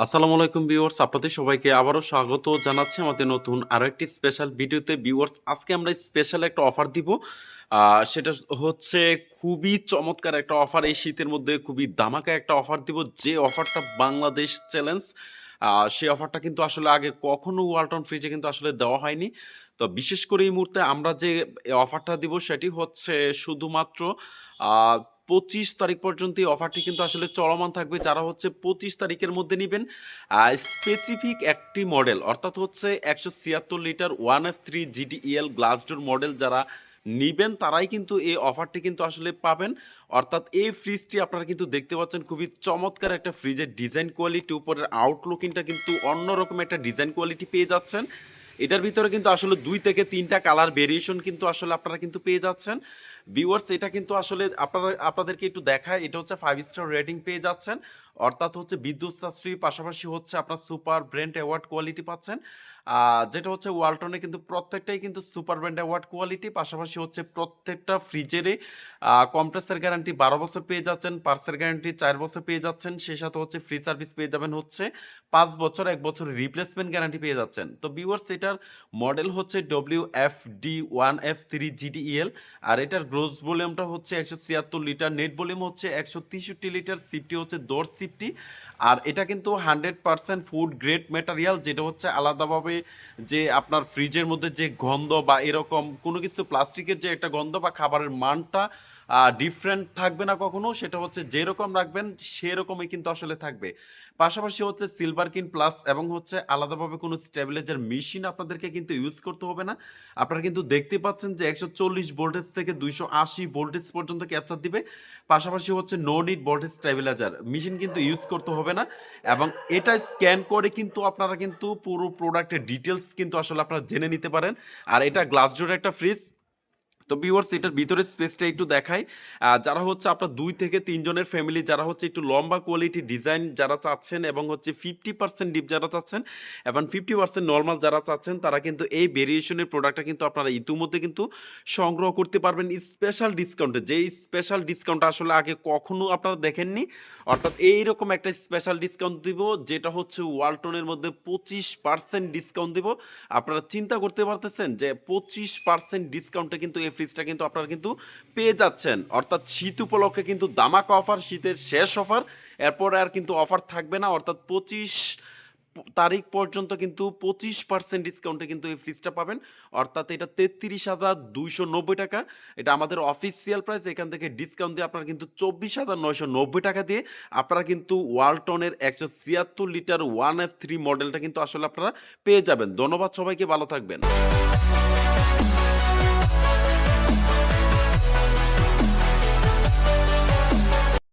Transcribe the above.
আসসালামু আলাইকুম ভিউয়ার্স, আপনাদের সবাইকে আবারও স্বাগত জানাচ্ছি আমাদের নতুন আরও একটি স্পেশাল ভিডিওতে। ভিউয়ার্স, আজকে আমরা স্পেশাল একটা অফার দিব। সেটা হচ্ছে খুবই চমৎকার একটা অফার এই শীতের মধ্যে খুবই দামাকা একটা অফার দিব। যে অফারটা বাংলাদেশ চ্যালেঞ্জ সেই অফারটা কিন্তু আসলে আগে কখনো ওয়ালটন ফ্রিজে কিন্তু আসলে দেওয়া হয়নি। তো বিশেষ করে এই মুহূর্তে আমরা যে অফারটা দিব, সেটি হচ্ছে শুধুমাত্র পঁচিশ তারিখ পর্যন্ত এই অফারটি কিন্তু আসলে চলমান থাকবে। যারা হচ্ছে পঁচিশ তারিখের মধ্যে নেবেন স্পেসিফিক একটি মডেল অর্থাৎ হচ্ছে একশো ছিয়াত্তর litre one F three GDL glass door model যারা নিবেন, তারাই কিন্তু এই অফারটি কিন্তু আসলে পাবেন। অর্থাৎ এই ফ্রিজটি আপনারা কিন্তু দেখতে পাচ্ছেন খুবই চমৎকার একটা ফ্রিজের ডিজাইন কোয়ালিটি উপরের আউটলুকিংটা কিন্তু অন্যরকম একটা ডিজাইন কোয়ালিটি পেয়ে যাচ্ছেন। এটার ভিতরে কিন্তু আসলে দুই থেকে তিনটা কালার ভেরিয়েশন কিন্তু আসলে আপনারা কিন্তু পেয়ে যাচ্ছেন। ভিউয়ার্স এটা কিন্তু আসলে আপনারা আপনাদেরকে একটু দেখায়, এটা হচ্ছে ফাইভ স্টার রেটিং পেয়ে যাচ্ছেন। অর্থাৎ হচ্ছে বিদ্যুৎ সাশ্রয়ী পাশাপাশি হচ্ছে আপনার সুপার ব্র্যান্ড অ্যাওয়ার্ড কোয়ালিটি পাচ্ছেন। যেটা হচ্ছে ওয়ালটনে কিন্তু প্রত্যেকটাই কিন্তু সুপার ব্র্যান্ড অ্যাওয়ার্ড কোয়ালিটি, পাশাপাশি হচ্ছে প্রত্যেকটা ফ্রিজেরই কম্প্রেসার গ্যারান্টি বারো বছর পেয়ে যাচ্ছেন পার্সের গ্যারান্টি চার বছর পেয়ে যাচ্ছেন, সেই সাথে হচ্ছে ফ্রি সার্ভিস পেয়ে যাবেন হচ্ছে পাঁচ বছর, এক বছর রিপ্লেসমেন্ট গ্যারান্টি পেয়ে যাচ্ছেন। তো ভিউয়ার্স এটার মডেল হচ্ছে W F D one F three GDL আর এটার গ্রোস ভলিউমটা হচ্ছে একশো ছিয়াত্তর লিটার নেট ভলিউম হচ্ছে একশো তেষট্টি লিটার সিফটি হচ্ছে দশ সিফটি আর এটা কিন্তু hundred percent food grade material যেটা হচ্ছে আলাদাভাবে যে আপনার ফ্রিজের মধ্যে যে গন্ধ বা এরকম কোনো কিছু প্লাস্টিকের যে একটা গন্ধ বা খাবারের মানটা ডিফারেন্ট থাকবে না কখনো, সেটা হচ্ছে যেরকম রাখবেন, সেরকমই কিন্তু আসলে থাকবে। পাশাপাশি হচ্ছে সিলভার কিন প্লাস এবং হচ্ছে আলাদাভাবে কোনো স্টেবিলাইজার মেশিন আপনাদেরকে কিন্তু ইউজ করতে হবে না। আপনারা কিন্তু দেখতে পাচ্ছেন যে একশো চল্লিশ ভোল্টেজ থেকে দুইশো আশি ভোল্টেজ পর্যন্ত ক্যাপচার দিবে। পাশাপাশি হচ্ছে no need voltage stabiliser machine কিন্তু ইউজ করতে হবে না এবং এটা স্ক্যান করে কিন্তু আপনারা কিন্তু পুরো প্রোডাক্টের ডিটেলস কিন্তু আসলে আপনারা জেনে নিতে পারেন। আর এটা গ্লাস ডোর একটা ফ্রিজ তো ভিউয়ার্স এটার ভিতরের স্পেসটা একটু দেখাই। যারা হচ্ছে আপনার দুই থেকে তিনজনের ফ্যামিলি যারা হচ্ছে একটু লম্বা কোয়ালিটি ডিজাইন যারা চাচ্ছেন এবং হচ্ছে ফিফটি পার্সেন্ট ডিপ যারা চাচ্ছেন এবং ফিফটি পার্সেন্ট নর্মাল যারা চাচ্ছেন, তারা কিন্তু এই ভেরিয়েশনের প্রোডাক্টটা কিন্তু আপনারা ইতিমধ্যে কিন্তু সংগ্রহ করতে পারবেন স্পেশাল ডিসকাউন্টে যেই স্পেশাল ডিসকাউন্ট আসলে আগে কখনো আপনারা দেখেননি, অর্থাৎ এইরকম একটা স্পেশাল ডিসকাউন্ট দিব, যেটা হচ্ছে ওয়ালটনের মধ্যে পঁচিশ পার্সেন্ট ডিসকাউন্ট দিব। আপনারা চিন্তা করতে পারতেছেন যে পঁচিশ পার্সেন্ট ডিসকাউন্টে কিন্তু ফ্রিজটা কিন্তু আপনারা কিন্তু পেয়ে যাচ্ছেন। অর্থাৎ শীত উপলক্ষে কিন্তু দামাকা অফার শীতের শেষ অফার এরপরে আর কিন্তু অফার থাকবে না, অর্থাৎ পঁচিশ তারিখ পর্যন্ত কিন্তু পঁচিশ পার্সেন্ট ডিসকাউন্টে কিন্তু এই ফ্রিজটা পাবেন। অর্থাৎ এটা তেত্রিশ হাজার দুইশো নব্বই টাকা। এটা আমাদের অফিসিয়াল প্রাইস এখান থেকে ডিসকাউন্ট দিয়ে আপনারা কিন্তু চব্বিশ হাজার নয়শো নব্বই টাকা দিয়ে আপনারা কিন্তু ওয়ালটনের একশো ছিয়াত্তর লিটার ওয়ান এফ থ্রি মডেলটা কিন্তু আসলে আপনারা পেয়ে যাবেন। ধন্যবাদ সবাইকে, ভালো থাকবেন।